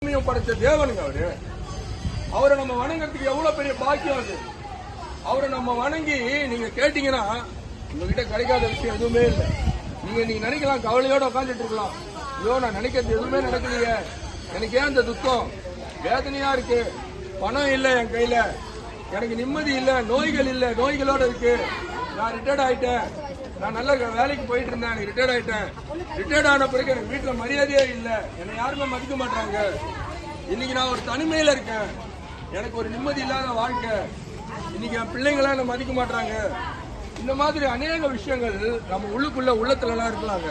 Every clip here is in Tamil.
பூமியும் படைச்ச தேவனுங்க அவரு. அவரை நம்ம வணங்குறதுக்கு எவ்வளவு பெரிய பாக்கியம் அது. அவரை நம்ம வணங்கி நீங்க கேட்டீங்கன்னா உங்ககிட்ட கிடைக்காத விஷயம் எதுவுமே இல்லை. நீங்க நீங்க நினைக்கலாம் கவலையோட உட்காந்துட்டு இருக்கலாம். ஐயோ நான் நினைக்கிறது எதுவுமே நடக்கலையே. எனக்கு ஏன் அந்த துக்கம். வேதனையா இருக்கு. பணம் இல்லை என் கையில. எனக்கு நிம்மதி இல்லை நோய்கள் இல்லை நோய்களோட இருக்கு. நான் ரிட்டையர்ட் ஆயிட்டேன். நான் நல்ல வேலைக்கு போயிட்டு இருந்தேன். ரிட்டையர்ட் ஆயிட்டேன். ரிட்டையர்ட் ஆன பிறகு எனக்கு வீட்டுல மரியாதையே இல்லை. என்னை யாருமே மதிக்க மாட்டாங்க இன்னைக்கு நான் ஒரு தனிமையில இருக்கேன். எனக்கு ஒரு நிம்மதி இல்லாத வாழ்க்கை. இன்னைக்கு என் பிள்ளைங்களாம் என்ன மதிக்க மாட்டாங்க இந்த மாதிரி அநேக விஷயங்கள் நம்ம உள்ளுக்குள்ள உள்ளத்துல எல்லாம் இருக்கலாங்க.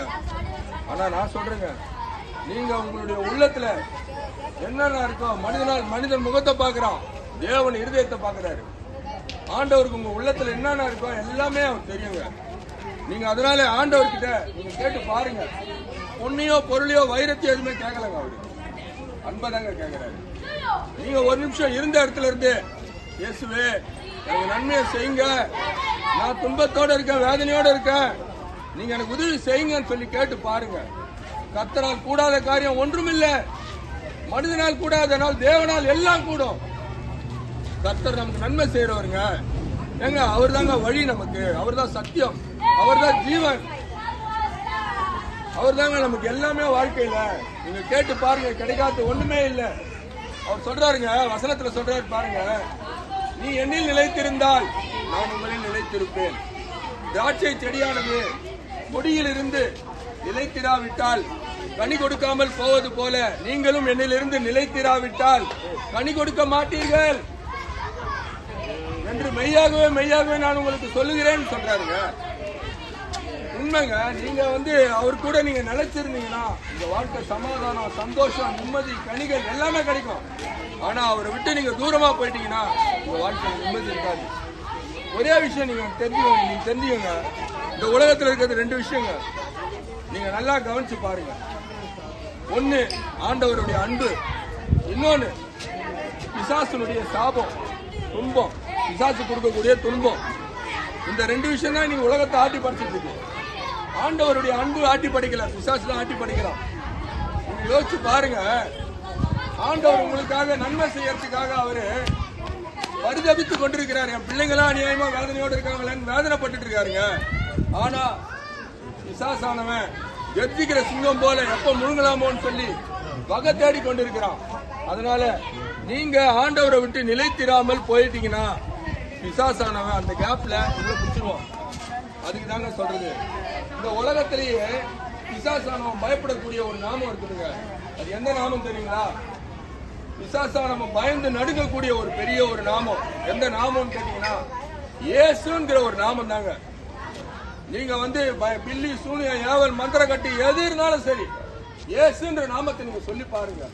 ஆனா நான் சொல்றேங்க நீங்க உங்களுடைய உள்ளத்துல என்னென்ன இருக்கோ மனிதனால் மனிதன் முகத்தை பார்க்குறான். தேவன் இருதயத்தை பார்க்குறாரு. ஆண்டவருக்கு உங்க உள்ளத்துல என்னென்ன இருக்கோ எல்லாமே அவர் தெரியுங்க. நீங்க அதனால ஆண்டவர்கிட்ட நீங்க கேட்டு பாருங்க. பொன்னையோ பொருளையோ வைரத்தையோ எதுவுமே கேட்கலங்க அவரு. அன்பதாங்க கேட்கிறாரு நீங்க ஒரு நிமிஷம் இருந்த இடத்துல இருந்து இயேசுவே எனக்கு நன்மையை செய்யுங்க. நான் துன்பத்தோட இருக்கேன் வேதனையோட இருக்கேன். நீங்க எனக்கு உதவி செய்யுங்கன்னு சொல்லி கேட்டு பாருங்க. கத்தனால் கூடாத காரியம் ஒன்றுமில்லை. மனிதனால் கூடாதனால் தேவனால் எல்லாம் கூடும். கர்த்தர் நமக்கு நன்மை செய்யறவருங்க ஏங்க அவர் தாங்க வழி நமக்கு. அவர் தான் சத்தியம். அவர்தான் ஜீவன். அவர் தாங்க நமக்கு எல்லாமே வாழ்க்கையில. நீங்க கேட்டு பாருங்க கிடைக்காத ஒண்ணுமே இல்ல. அவர் சொல்றாருங்க வசனத்துல சொல்றாரு பாருங்க. நீ என்னில் நிலைத்திருந்தால் நான் உங்களில் நிலைத்திருப்பேன். திராட்சை செடியானது கொடியில் இருந்து நிலைத்திராவிட்டால் கனி கொடுக்காமல் போவது போல நீங்களும் என்னிலிருந்து நிலைத்திராவிட்டால் கனி கொடுக்க மாட்டீர்கள். என்று மெய்யாகவே மெய்யாகவே நான் உங்களுக்கு சொல்லுகிறேன்னு சொல்றாருங்க. உண்மைங்க. நீங்க வந்து அவர் கூட நீங்க நிலைச்சிருந்தீங்கன்னா இந்த வாழ்க்கை சமாதானம் சந்தோஷம் நிம்மதி கனிகள் எல்லாமே கிடைக்கும். ஆனா அவரை விட்டு நீங்க தூரமா போயிட்டீங்கன்னா உங்க வாழ்க்கை நிம்மதி இருக்காது. ஒரே விஷயம் நீங்க தெரிஞ்சுக்கோங்க நீங்க தெரிஞ்சுக்கோங்க. இந்த உலகத்துல இருக்கிறது ரெண்டு விஷயங்க. நீங்க நல்லா கவனிச்சு பாருங்க. ஒண்ணு ஆண்டவருடைய அன்பு. இன்னொன்னு பிசாசுனுடைய சாபம் துன்பம். பிசாசு கொடுக்கக்கூடிய துன்பம். இந்த ரெண்டு விஷயம் தான் நீங்க உலகத்தை ஆட்டி படிச்சுட்டு இருக்கு ஆண்டவருடைய அன்பு ஆட்டி படைக்கல பிசாசு தான் ஆட்டி படிக்கலாம். நீங்க யோசிச்சு பாருங்க. ஆண்டவர் உங்களுக்காக நன்மை செய்யறதுக்காக அவரு பரிதபித்து கொண்டிருக்கிறார். என் பிள்ளைங்களாம் அநியாயமா வேதனையோடு இருக்காங்களேன்னு வேதனைப்பட்டு இருக்காருங்க. ஆனா விசாசானவன் எத்திக்கிற சிங்கம் போல எப்ப முழுங்கலாமோன்னு சொல்லி வகை தேடி கொண்டிருக்கிறான். அதனால நீங்க ஆண்டவரை விட்டு நிலைத்திராமல் போயிட்டீங்கன்னா விசாசானவன் அந்த கேப்ல உள்ள பிடிச்சிருவான் அதுக்கு தாங்க சொல்றது. இந்த உலகத்திலேயே பிசாசானவன் பயப்படக்கூடிய ஒரு நாமம் இருக்குதுங்க. அது எந்த நாமம் தெரியுங்களா? பிசாசா நம்ம பயந்து நடுங்கக்கூடிய ஒரு பெரிய ஒரு நாமம். எந்த நாமம்னு கேட்டீங்கன்னா ஏசுங்கிற ஒரு நாமம் தாங்க நீங்க வந்து பய- பில்லி சூனிய ஏவல் மந்திர கட்டி எது இருந்தாலும் சரி ஏசுன்ற நாமத்தை நீங்க சொல்லி பாருங்க.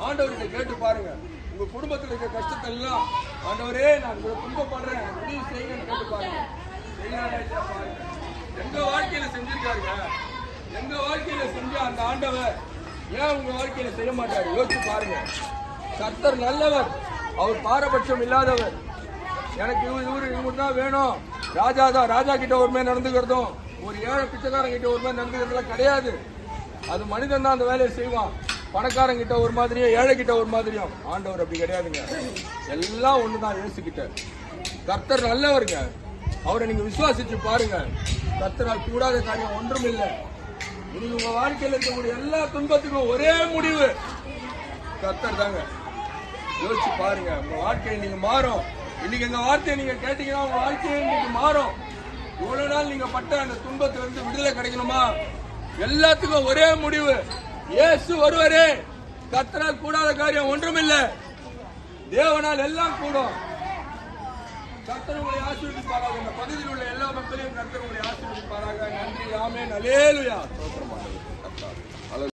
ஆண்டவர்கிட்ட கேட்டு பாருங்க. உங்க குடும்பத்தில் இருக்க கஷ்டத்தை எல்லாம் ஆண்டவரே நான் துன்பப்படுறேன். எனக்கு உதவி செய்யுங்கன்னு கேட்டு பாருங்க. எங்க வாழ்க்கையில செஞ்சிருக்காருங்க? எங்க வாழ்க்கையில செஞ்ச அந்த ஆண்டவர் ஏன் உங்க வாழ்க்கையில செய்ய மாட்டாரு? யோசிச்சு பாருங்க. கர்த்தர் நல்லவர். அவர் பாரபட்சம் இல்லாதவர். எனக்கு இவரு இவரு இவரு தான் வேணும். ராஜா தான். ராஜா கிட்ட ஒருமே நடந்துக்கிறதும் ஒரு ஏழை பிச்சைக்காரன் கிட்ட ஒருமே நடந்துக்கிறதுலாம் கிடையாது. அது மனிதன் தான் அந்த வேலையை செய்வான். பணக்காரன் கிட்ட ஒரு மாதிரியும் ஏழை கிட்ட ஒரு மாதிரியும். ஆண்டவர் அப்படி கிடையாதுங்க. எல்லாம் ஒண்ணுதான். தான் கிட்ட கர்த்தர் நல்லவருங்க. அவரை நீங்க விசுவாசிச்சு பாருங்க. கர்த்தரால் கூடாத காரியம் ஒன்றும் இல்லை இன்னைக்கு உங்க வாழ்க்கையில் இருக்கக்கூடிய எல்லா துன்பத்துக்கும் ஒரே முடிவு. கத்தர் தாங்க. யோசிச்சு பாருங்க. உங்க வாழ்க்கையை நீங்க மாறும். இன்னைக்கு எங்க வார்த்தையை நீங்க கேட்டீங்கன்னா உங்க வாழ்க்கையை இன்னைக்கு மாறும். இவ்வளவு நாள் நீங்க பட்ட அந்த துன்பத்துல இருந்து விடுதலை கிடைக்கணுமா? எல்லாத்துக்கும் ஒரே முடிவு. இயேசு ஒருவரே. கர்த்தரால் கூடாத காரியம் ஒன்றுமில்ல. தேவனால் எல்லாம் கூடும். ஆசீர்வதிப்பாராக. இந்த பகுதியில் உள்ள எல்லா மக்களையும் கர்த்தர் உங்களை ஆசீர்வதிப்பாராக. நன்றி. ஆமென். நலேலுயா